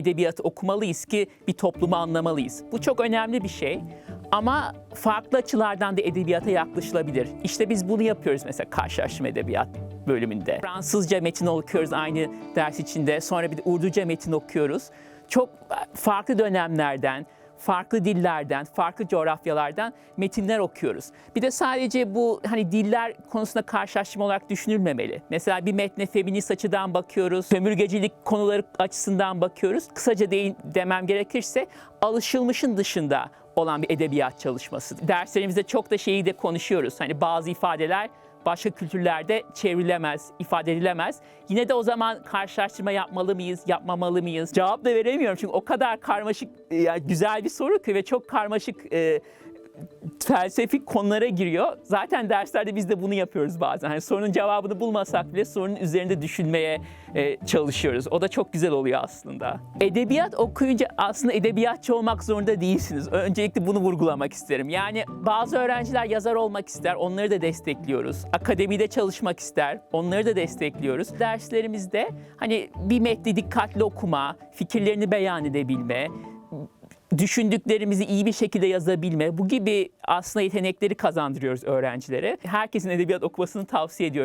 edebiyatı okumalıyız ki bir toplumu anlamalıyız. Bu çok önemli bir şey. Ama farklı açılardan da edebiyata yaklaşılabilir. İşte biz bunu yapıyoruz mesela karşılaştırma edebiyat bölümünde. Fransızca metin okuyoruz aynı ders içinde. Sonra bir de Urduca metin okuyoruz. Çok farklı dönemlerden, farklı dillerden, farklı coğrafyalardan metinler okuyoruz. Bir de sadece bu hani diller konusunda karşılaştırma olarak düşünülmemeli. Mesela bir metne feminist açıdan bakıyoruz, sömürgecilik konuları açısından bakıyoruz. Kısaca değil demem gerekirse alışılmışın dışında olan bir edebiyat çalışması. Derslerimizde çok da şeyi de konuşuyoruz. Hani bazı ifadeler başka kültürlerde çevrilemez, ifade edilemez. Yine de o zaman karşılaştırma yapmalı mıyız, yapmamalı mıyız? Cevap da veremiyorum çünkü o kadar karmaşık, yani güzel bir soru ki ve çok karmaşık e, felsefik konulara giriyor. Zaten derslerde biz de bunu yapıyoruz bazen. Hani sorunun cevabını bulmasak bile sorunun üzerinde düşünmeye e, çalışıyoruz. O da çok güzel oluyor aslında. Edebiyat okuyunca aslında edebiyatçı olmak zorunda değilsiniz. Öncelikle bunu vurgulamak isterim. Yani bazı öğrenciler yazar olmak ister, onları da destekliyoruz. Akademide çalışmak ister, onları da destekliyoruz. Derslerimizde hani bir metni dikkatli okuma, fikirlerini beyan edebilme, düşündüklerimizi iyi bir şekilde yazabilme, bu gibi aslında yetenekleri kazandırıyoruz öğrencilere. Herkesin edebiyat okumasını tavsiye ediyorum.